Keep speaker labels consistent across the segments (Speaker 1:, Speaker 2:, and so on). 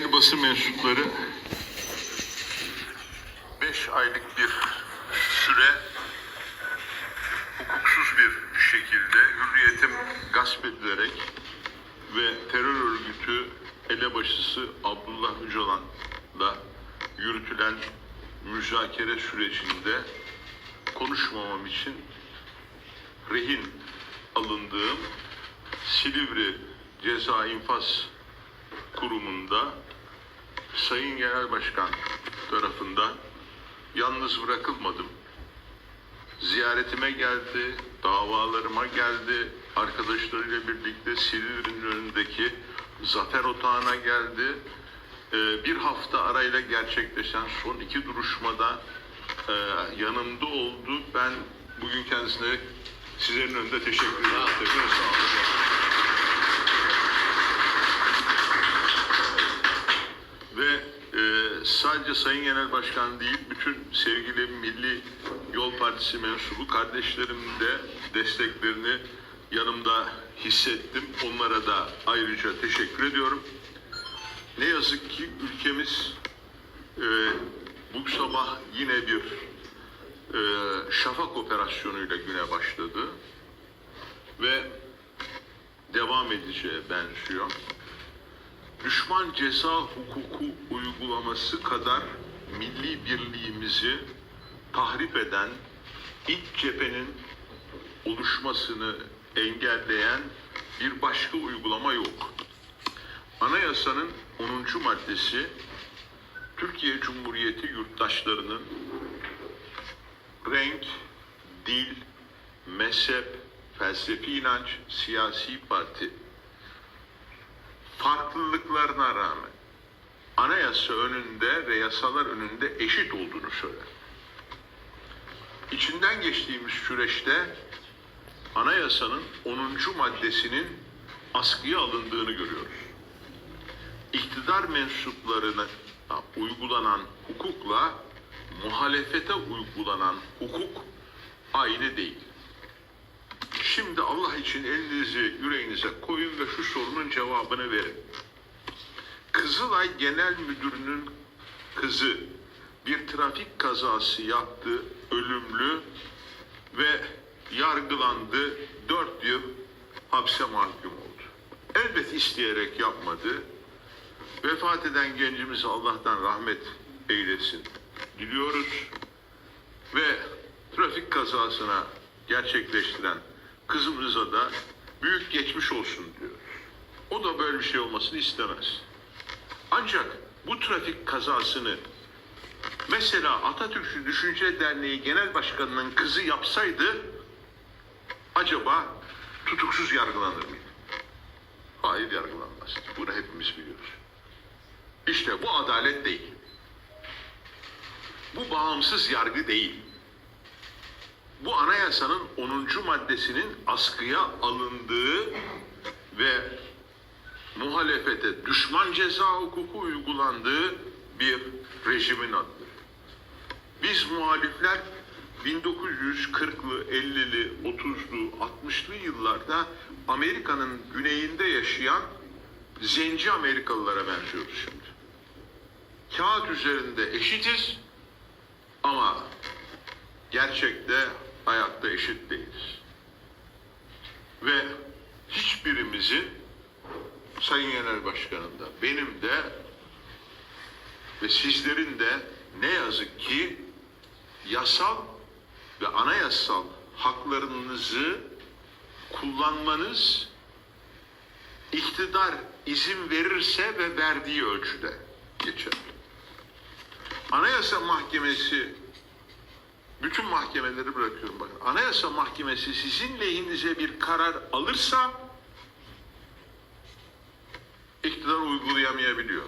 Speaker 1: Değerli basın mensupları, 5 aylık bir süre hukuksuz bir şekilde hürriyetim gasp edilerek ve terör örgütü elebaşısı Abdullah Öcalan'la yürütülen müzakere sürecinde konuşmamam için rehin alındığım Silivri Ceza İnfaz Kurumu'nda Sayın Genel Başkan tarafından yalnız bırakılmadım. Ziyaretime geldi, davalarıma geldi, arkadaşlarıyla birlikte Silivri'nin önündeki Zafer Otağı'na geldi. Ee, bir hafta arayla gerçekleşen son iki duruşmada e, yanımda oldu. Ben bugün kendisine sizlerin önünde teşekkür ederim. Tekrar sağ. Ve e, sadece Sayın Genel Başkan değil, bütün sevgili Milli Yol Partisi mensubu kardeşlerimin de desteklerini yanımda hissettim. Onlara da ayrıca teşekkür ediyorum. Ne yazık ki ülkemiz e, bu sabah yine bir e, şafak operasyonuyla güne başladı ve devam edeceğe benziyor düşman ceza hukuku uygulaması kadar milli birliğimizi tahrip eden ilk cephenin oluşmasını engelleyen bir başka uygulama yok. Anayasanın 10. maddesi Türkiye Cumhuriyeti yurttaşlarının renk, dil, mezhep, felsefi inanç, siyasi parti farklılıklarına rağmen anayasa önünde ve yasalar önünde eşit olduğunu söyler. İçinden geçtiğimiz süreçte anayasanın 10. maddesinin askıya alındığını görüyoruz. İktidar mensuplarına uygulanan hukukla muhalefete uygulanan hukuk aynı değil. Şimdi Allah için elinizi yüreğinize koyun ve şu sorunun cevabını verin. Kızılay Genel Müdürü'nün kızı bir trafik kazası yaptı, ölümlü ve yargılandı, dört yıl hapse mahkum oldu. Elbet isteyerek yapmadı. Vefat eden gencimize Allah'tan rahmet eylesin diliyoruz ve trafik kazasına gerçekleştiren kızımıza da büyük geçmiş olsun diyor. O da böyle bir şey olmasını istemez. Ancak bu trafik kazasını mesela Atatürkçü Düşünce Derneği Genel Başkanı'nın kızı yapsaydı acaba tutuksuz yargılanır mıydı? Hayır yargılanmaz. Bunu hepimiz biliyoruz. İşte bu adalet değil. Bu bağımsız yargı değil bu anayasanın 10. maddesinin askıya alındığı ve muhalefete düşman ceza hukuku uygulandığı bir rejimin adıdır. Biz muhalifler 1940'lı, 50'li, 30'lu, 60'lı yıllarda Amerika'nın güneyinde yaşayan zenci Amerikalılara benziyoruz şimdi. Kağıt üzerinde eşitiz ama gerçekte hayatta eşit değiliz. Ve hiçbirimizin Sayın Genel Başkanım da benim de ve sizlerin de ne yazık ki yasal ve anayasal haklarınızı kullanmanız iktidar izin verirse ve verdiği ölçüde geçer. Anayasa Mahkemesi bütün mahkemeleri bırakıyorum bakın. Anayasa Mahkemesi sizin lehinize bir karar alırsa iktidar uygulayamayabiliyor.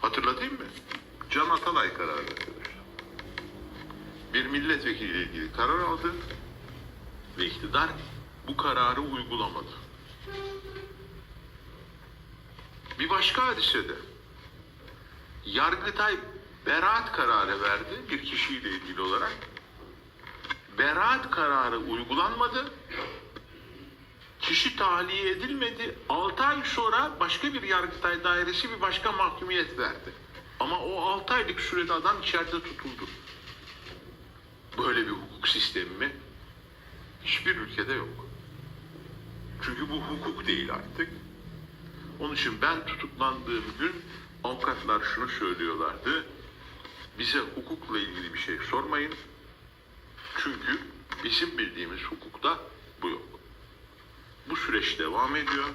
Speaker 1: Hatırlatayım mı? Can Atalay kararı arkadaşlar. Bir milletvekili ile ilgili karar aldı ve iktidar bu kararı uygulamadı. Bir başka hadisede Yargıtay beraat kararı verdi bir kişiyle ilgili olarak. Beraat kararı uygulanmadı. Kişi tahliye edilmedi. 6 ay sonra başka bir Yargıtay dairesi bir başka mahkumiyet verdi. Ama o 6 aylık sürede adam içeride tutuldu. Böyle bir hukuk sistemi mi? Hiçbir ülkede yok. Çünkü bu hukuk değil artık. Onun için ben tutuklandığım gün avukatlar şunu söylüyorlardı. Bize hukukla ilgili bir şey sormayın. Çünkü bizim bildiğimiz hukukta bu yok. Bu süreç devam ediyor.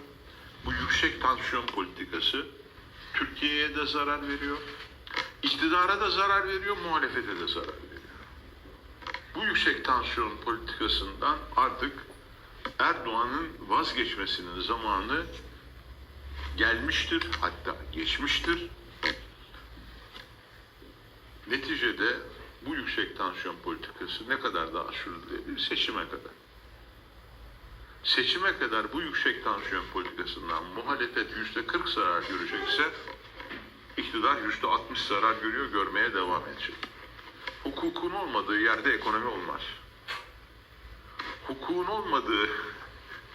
Speaker 1: Bu yüksek tansiyon politikası Türkiye'ye de zarar veriyor. İktidara da zarar veriyor, muhalefete de zarar veriyor. Bu yüksek tansiyon politikasından artık Erdoğan'ın vazgeçmesinin zamanı gelmiştir, hatta geçmiştir. Neticede bu yüksek tansiyon politikası ne kadar daha sürdürülebilir? Seçime kadar. Seçime kadar bu yüksek tansiyon politikasından muhalefet yüzde 40 zarar görecekse iktidar yüzde 60 zarar görüyor, görmeye devam edecek. Hukukun olmadığı yerde ekonomi olmaz. Hukukun olmadığı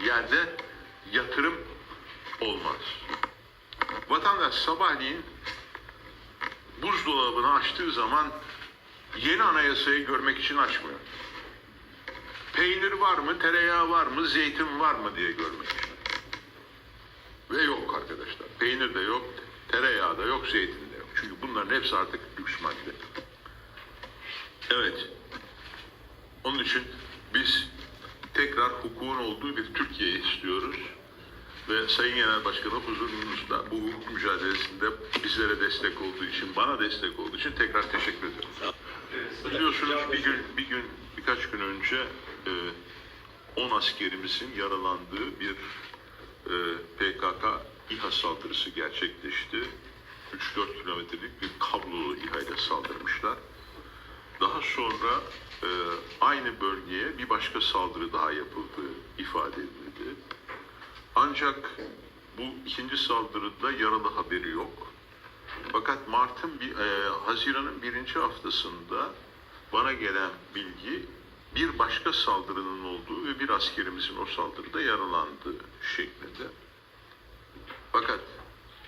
Speaker 1: yerde yatırım olmaz. Vatandaş sabahleyin buzdolabını açtığı zaman yeni anayasayı görmek için açmıyor. Peynir var mı, tereyağı var mı, zeytin var mı diye görmek için. Ve yok arkadaşlar. Peynir de yok, tereyağı da yok, zeytin de yok. Çünkü bunların hepsi artık lüks madde. Evet. Onun için biz tekrar hukukun olduğu bir Türkiye istiyoruz. Ve Sayın Genel Başkanım huzurunuzda bu hukuk mücadelesinde bizlere destek olduğu için, bana destek olduğu için tekrar teşekkür ediyorum. Biliyorsunuz bir gün, bir gün, birkaç gün önce e, 10 askerimizin yaralandığı bir e, PKK İHA saldırısı gerçekleşti. 3-4 kilometrelik bir kablolu İHA ile saldırmışlar. Daha sonra e, aynı bölgeye bir başka saldırı daha yapıldığı ifade edildi. Ancak bu ikinci saldırıda yaralı haberi yok. Fakat Mart'ın e, Haziran'ın birinci haftasında bana gelen bilgi bir başka saldırının olduğu ve bir askerimizin o saldırıda yaralandığı şeklinde. Fakat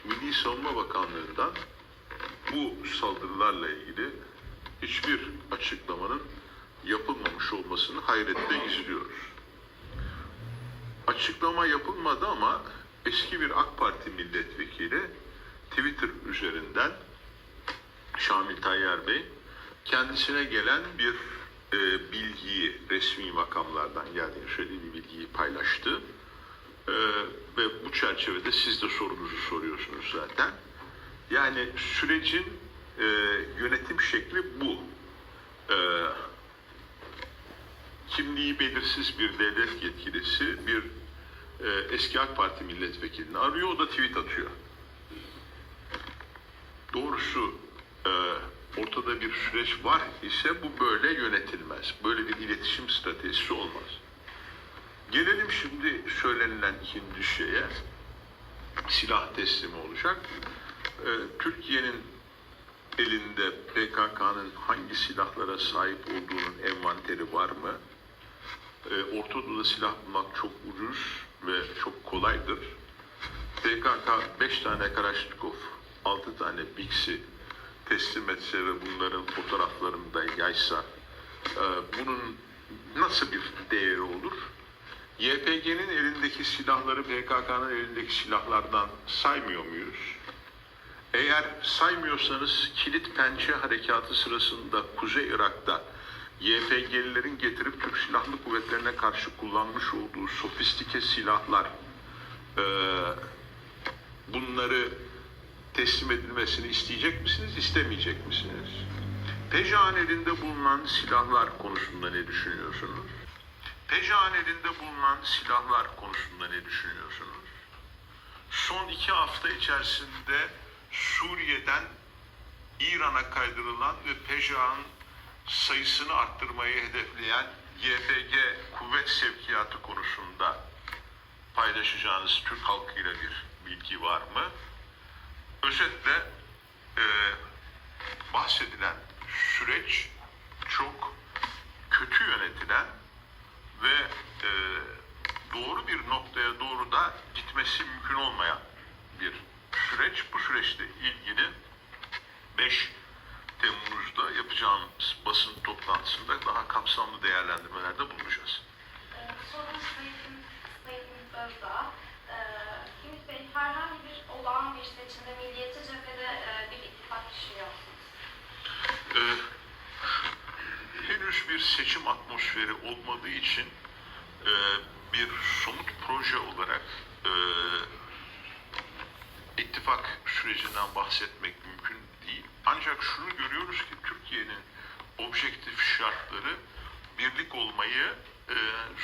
Speaker 1: Milli Savunma Bakanlığı'ndan bu saldırılarla ilgili hiçbir açıklamanın yapılmamış olmasını hayretle izliyoruz. Açıklama yapılmadı ama eski bir AK Parti milletvekili Twitter üzerinden Şamil Tayyar Bey kendisine gelen bir e, bilgiyi resmi makamlardan geldiğini söylediği bir bilgiyi paylaştı. E, ve bu çerçevede siz de sorunuzu soruyorsunuz zaten. Yani sürecin e, yönetim şekli bu. E, kimliği belirsiz bir devlet yetkilisi bir e, eski AK Parti milletvekilini arıyor, o da tweet atıyor. Doğrusu e, ortada bir süreç var ise bu böyle yönetilmez. Böyle bir iletişim stratejisi olmaz. Gelelim şimdi söylenilen ikinci şeye. Silah teslimi olacak. E, Türkiye'nin elinde PKK'nın hangi silahlara sahip olduğunun envanteri var mı? E, Orta Doğu'da silah bulmak çok ucuz ve çok kolaydır. PKK 5 tane Kalaşnikov, 6 tane Bix'i teslim etse ve bunların fotoğraflarını da yaysa e, bunun nasıl bir değeri olur? YPG'nin elindeki silahları PKK'nın elindeki silahlardan saymıyor muyuz? Eğer saymıyorsanız kilit pençe harekatı sırasında Kuzey Irak'ta YPG'lilerin getirip Türk Silahlı Kuvvetlerine karşı kullanmış olduğu sofistike silahlar e, bunları teslim edilmesini isteyecek misiniz, istemeyecek misiniz? Peja'nın elinde bulunan silahlar konusunda ne düşünüyorsunuz? Peja'nın elinde bulunan silahlar konusunda ne düşünüyorsunuz? Son iki hafta içerisinde Suriye'den İran'a kaydırılan ve Peja'nın sayısını arttırmayı hedefleyen YPG kuvvet sevkiyatı konusunda paylaşacağınız Türk halkıyla bir bilgi var mı? Özetle e, bahsedilen süreç çok kötü yönetilen ve e, doğru bir noktaya doğru da gitmesi mümkün olmayan bir süreç. Bu süreçte ilgili 5 Temmuz'da yapacağımız basın toplantısında daha kapsamlı değerlendirmelerde bulunacağız.
Speaker 2: Ee, Sayın, Sayın Özdağ. Ee, Ümit Bey, herhangi bir olağan bir seçimde milliyetçi cephede e, bir ittifak düşünüyor musunuz?
Speaker 1: Ee, henüz bir seçim atmosferi olmadığı için e, bir somut proje olarak e, ittifak sürecinden bahsetmek mümkün. Ancak şunu görüyoruz ki Türkiye'nin objektif şartları birlik olmayı e,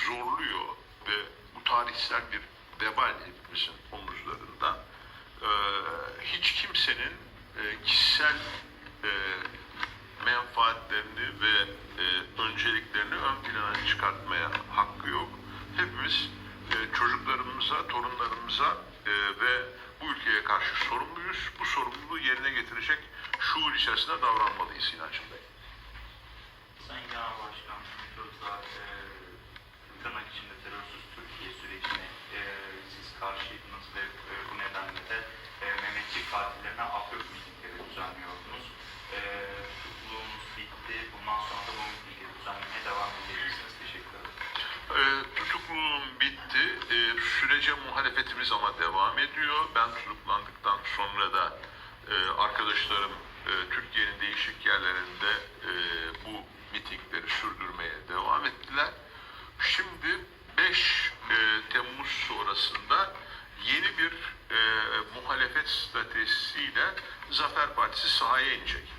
Speaker 1: zorluyor ve bu tarihsel bir vebal hepimizin omuzlarında. E, hiç kimsenin e, kişisel e, menfaatlerini ve e, önceliklerini ön plana çıkartmaya hakkı yok. Hepimiz e, çocuklarımıza, torunlarımıza e, ve bu ülkeye karşı sorumluyuz. Bu sorumluluğu yerine getirecek şuur içerisinde davranmalıyız inancım Bey.
Speaker 3: Sayın Genel Başkan Özdağ, e, tırnak içinde terörsüz Türkiye sürecine e, siz karşıydınız ve e, bu nedenle de e, Mehmetçik partilerine afyok mitingleri düzenliyordunuz. E, tutukluluğunuz bitti, bundan sonra da bu mitingleri düzenlemeye devam edeceksiniz. Teşekkür ederim.
Speaker 1: E, tutukluluğum bitti. E, sürece muhalefetimiz ama devam ediyor. Ben tutuklandıktan sonra da ee, arkadaşlarım e, Türkiye'nin değişik yerlerinde e, bu mitingleri sürdürmeye devam ettiler. Şimdi 5 e, Temmuz sonrasında yeni bir muhalefet stratejisiyle Zafer Partisi sahaya inecek.